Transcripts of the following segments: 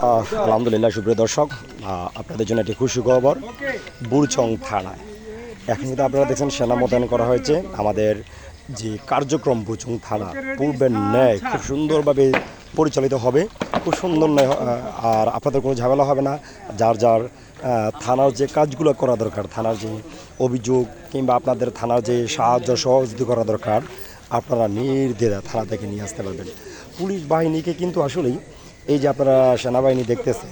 আলহামদুলিল্লাহ, সুপ্রিয় দর্শক আপনাদের জন্য একটি খুশি খবর, বুড়চং থানায়। এখন কিন্তু আপনারা দেখছেন, সেনা মোতায়েন করা হয়েছে। আমাদের যে কার্যক্রম বুচং থানা পূর্বের ন্যায় খুব সুন্দরভাবে পরিচালিত হবে। খুব সুন্দর ন্যায় আর আপনাদের কোনো ঝামেলা হবে না। যার যার থানার যে কাজগুলো করা দরকার, থানার যে অভিযোগ কিংবা আপনাদের থানার যে সাহায্য সহযোগিতা করা দরকার, আপনারা নির্দ্বিধা থানা থেকে নিয়ে আসতে পারবেন। পুলিশ বাহিনীকে কিন্তু আসলেই এই যে আপনারা সেনাবাহিনী দেখতেছেন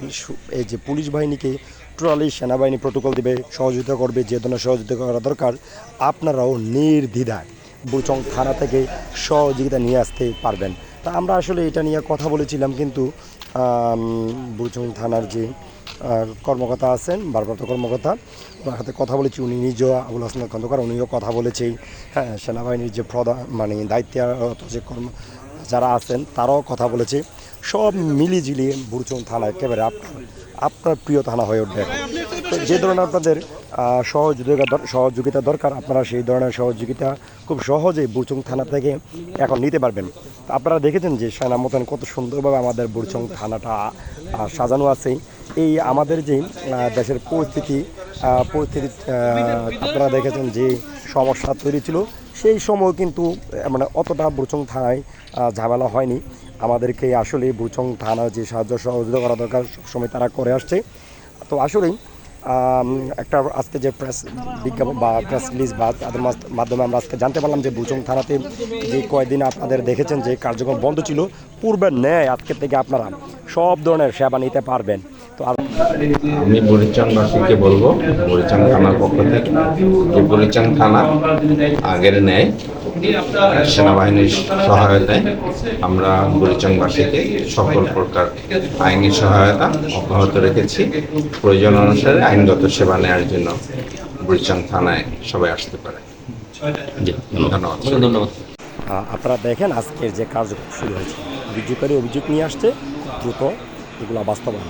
এই যে পুলিশ বাহিনীকে টোটালি সেনাবাহিনী প্রোটোকল দিবে, সহযোগিতা করবে, যে ধরনের সহযোগিতা করা দরকার, আপনারাও নির্দ্বিধায় বুচং থানা থেকে সহযোগিতা নিয়ে আসতে পারবেন। তা আমরা আসলে এটা নিয়ে কথা বলেছিলাম, কিন্তু বুচং থানার যে কর্মকর্তা আছেন, ভারপ্রাপ্ত কর্মকর্তা, ওনার সাথে কথা বলেছি, উনি নিজেও আবুল হাসনাত খন্দকার, উনিও কথা বলেছে। হ্যাঁ সেনাবাহিনীর যে প্রধান মানে দায়িত্বরত যে কর্ম যারা আছেন, তারাও কথা বলেছে। সব মিলিয়ে ঝিলিয়ে বুড়চুং থানা একেবারে আপনার আপনার প্রিয় থানা হয়ে উঠবে তো যে ধরনের আপনাদের সহযোগিতা সহযোগিতা দরকার, আপনারা সেই ধরনের সহযোগিতা খুব সহজেই বুড়চুং থানা থেকে এখন নিতে পারবেন। আপনারা দেখেছেন যে সেনা মোতায়েন কত সুন্দরভাবে আমাদের বুড়চুং থানাটা সাজানো আছে। এই আমাদের যে দেশের পরিস্থিতি পরিস্থিতি আপনারা দেখেছেন যে সমস্যা তৈরি ছিল। সেই সময় কিন্তু মানে অতটা বুড়চং থানায় ঝামেলা হয়নি। আমাদেরকে আসলে বুড়চং থানার যে সাহায্য সহযোগিতা করা দরকার, সবসময় তারা করে আসছে। তো আসলেই একটা আজকে যে প্রেস বিজ্ঞাপন বা প্রেস রিলিজ বা তাদের মাধ্যমে আমরা আজকে জানতে পারলাম যে বুচং থানাতে যে কয়েকদিন আপনাদের দেখেছেন যে কার্যক্রম বন্ধ ছিল, পূর্বের ন্যায় আজকের থেকে আপনারা সব ধরনের সেবা নিতে পারবেন। তো আর আমি বরিচাংবাসীকে বলব বরিচাং থানার পক্ষ থেকে যে বরিচাং থানা আগের ন্যায় সেনাবাহিনীর সহায়তায় আমরা বরিচাংবাসীকে সকল প্রকার আইনি সহায়তা অব্যাহত রেখেছি। প্রয়োজন অনুসারে আইনগত সেবা নেওয়ার জন্য বরিচাং থানায় সবাই আসতে পারে। ধন্যবাদ। ধন্যবাদ। আপনারা দেখেন আজকের যে কার্যক্রম শুরু হয়েছে। অভিযোগকারী অভিযোগ নিয়ে আসছে দ্রুত এগুলো বাস্তবায়ন।